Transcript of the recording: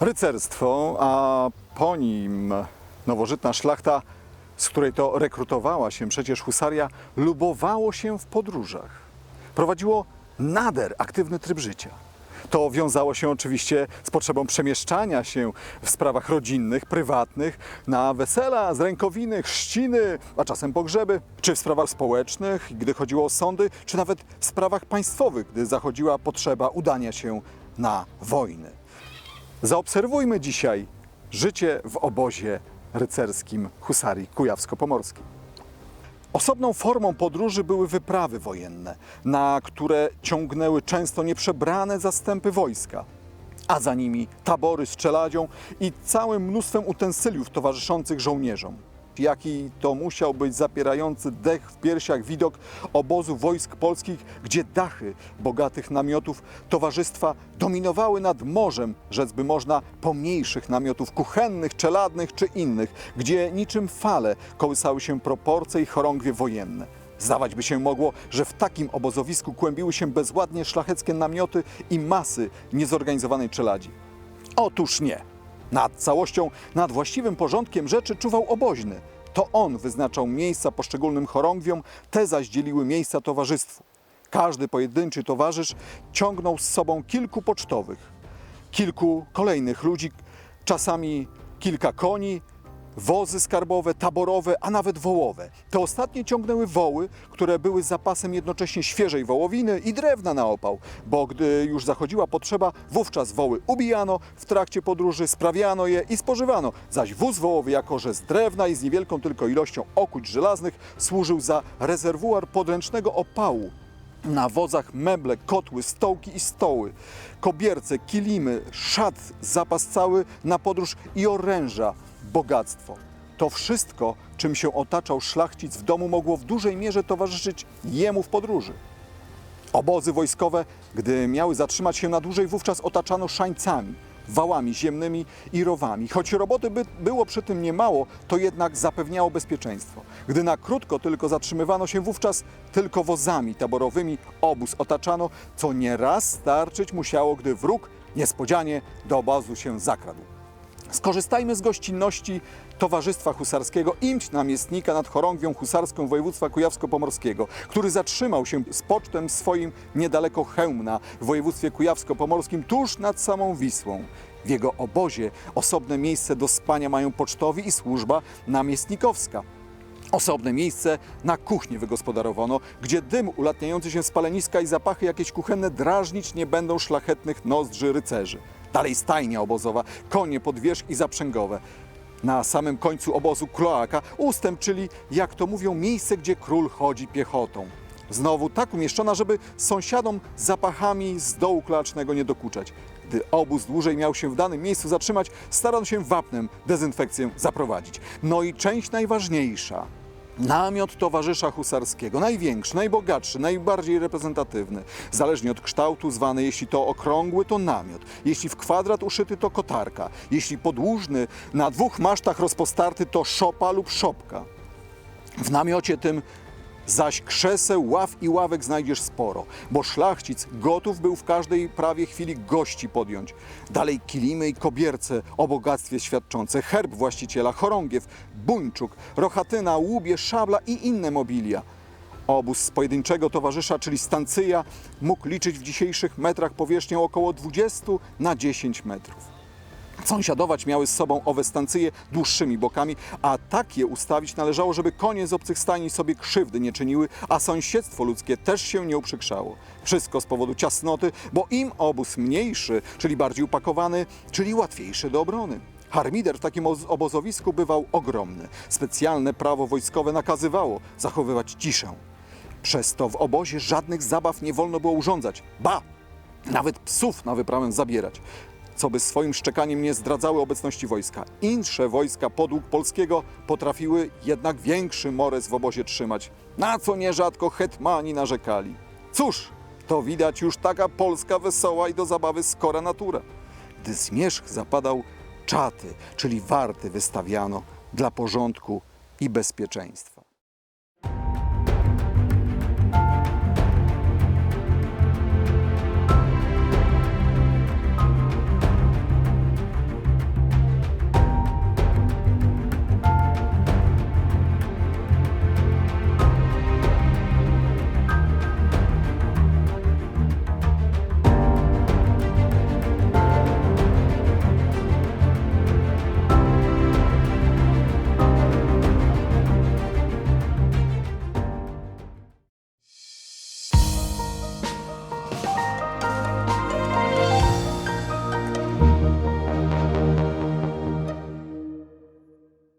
Rycerstwo, a po nim nowożytna szlachta, z której to rekrutowała się przecież husaria, lubowało się w podróżach. Prowadziło nader aktywny tryb życia. To wiązało się oczywiście z potrzebą przemieszczania się w sprawach rodzinnych, prywatnych, na wesela, z rękowiny, chrzciny, a czasem pogrzeby, czy w sprawach społecznych, gdy chodziło o sądy, czy nawet w sprawach państwowych, gdy zachodziła potrzeba udania się na wojny. Zaobserwujmy dzisiaj życie w obozie rycerskim Husarii Kujawsko-Pomorskiej. Osobną formą podróży były wyprawy wojenne, na które ciągnęły często nieprzebrane zastępy wojska, a za nimi tabory z czeladzią i całym mnóstwem utensyliów towarzyszących żołnierzom. Jaki to musiał być zapierający dech w piersiach widok obozu wojsk polskich, gdzie dachy bogatych namiotów towarzystwa dominowały nad morzem, rzec by można, pomniejszych namiotów kuchennych, czeladnych czy innych, gdzie niczym fale kołysały się proporcje i chorągwie wojenne. Zdawać by się mogło, że w takim obozowisku kłębiły się bezładnie szlacheckie namioty i masy niezorganizowanej czeladzi. Otóż nie. Nad całością, nad właściwym porządkiem rzeczy czuwał oboźny. To on wyznaczał miejsca poszczególnym chorągwiom, te zaś dzieliły miejsca towarzystwu. Każdy pojedynczy towarzysz ciągnął z sobą kilku pocztowych, kilku kolejnych ludzi, czasami kilka koni, wozy skarbowe, taborowe, a nawet wołowe. Te ostatnie ciągnęły woły, które były zapasem jednocześnie świeżej wołowiny i drewna na opał, bo gdy już zachodziła potrzeba, wówczas woły ubijano, w trakcie podróży sprawiano je i spożywano, zaś wóz wołowy, jako że z drewna i z niewielką tylko ilością okuć żelaznych, służył za rezerwuar podręcznego opału. Na wozach meble, kotły, stołki i stoły, kobierce, kilimy, szat, zapas cały na podróż i oręża, bogactwo. To wszystko, czym się otaczał szlachcic w domu, mogło w dużej mierze towarzyszyć jemu w podróży. Obozy wojskowe, gdy miały zatrzymać się na dłużej, wówczas otaczano szańcami, wałami ziemnymi i rowami. Choć roboty by było przy tym niemało, to jednak zapewniało bezpieczeństwo. Gdy na krótko tylko zatrzymywano się wówczas tylko wozami taborowymi, obóz otaczano, co nieraz starczyć musiało, gdy wróg niespodzianie do obozu się zakradł. Skorzystajmy z gościnności Towarzystwa Husarskiego imć namiestnika nad chorągwią husarską województwa kujawsko-pomorskiego, który zatrzymał się z pocztem swoim niedaleko Chełmna w województwie kujawsko-pomorskim tuż nad samą Wisłą. W jego obozie osobne miejsce do spania mają pocztowi i służba namiestnikowska. Osobne miejsce na kuchnię wygospodarowano, gdzie dym ulatniający się z paleniska i zapachy jakieś kuchenne drażnić nie będą szlachetnych nozdrzy rycerzy. Dalej stajnia obozowa, konie podwierzch i zaprzęgowe. Na samym końcu obozu kloaka, ustęp, czyli jak to mówią, miejsce, gdzie król chodzi piechotą. Znowu tak umieszczona, żeby sąsiadom zapachami z dołu kloacznego nie dokuczać. Gdy obóz dłużej miał się w danym miejscu zatrzymać, starano się wapnem dezynfekcję zaprowadzić. No i część najważniejsza. Namiot towarzysza husarskiego, największy, najbogatszy, najbardziej reprezentatywny. Zależnie od kształtu zwany, jeśli to okrągły, to namiot. Jeśli w kwadrat uszyty, to kotarka. Jeśli podłużny, na dwóch masztach rozpostarty, to szopa lub szopka. W namiocie tym zaś krzeseł, ław i ławek znajdziesz sporo, bo szlachcic gotów był w każdej prawie chwili gości podjąć. Dalej kilimy i kobierce o bogactwie świadczące, herb właściciela, chorągiew, buńczuk, rochatyna, łubie, szabla i inne mobilia. Obóz z pojedynczego towarzysza, czyli stancyja, mógł liczyć w dzisiejszych metrach powierzchnię około 20 na 10 metrów. Sąsiadować miały z sobą owe stancyje dłuższymi bokami, a tak je ustawić należało, żeby konie z obcych stajni sobie krzywdy nie czyniły, a sąsiedztwo ludzkie też się nie uprzykrzało. Wszystko z powodu ciasnoty, bo im obóz mniejszy, czyli bardziej upakowany, czyli łatwiejszy do obrony. Harmider w takim oz- obozowisku bywał ogromny. Specjalne prawo wojskowe nakazywało zachowywać ciszę. Przez to w obozie żadnych zabaw nie wolno było urządzać. Ba! Nawet psów na wyprawę zabierać co by swoim szczekaniem nie zdradzały obecności wojska. Insze wojska podług polskiego potrafiły jednak większy mores w obozie trzymać, na co nierzadko hetmani narzekali. Cóż, to widać już taka polska wesoła i do zabawy skora natura. Gdy zmierzch zapadał, czaty, czyli warty wystawiano dla porządku i bezpieczeństwa.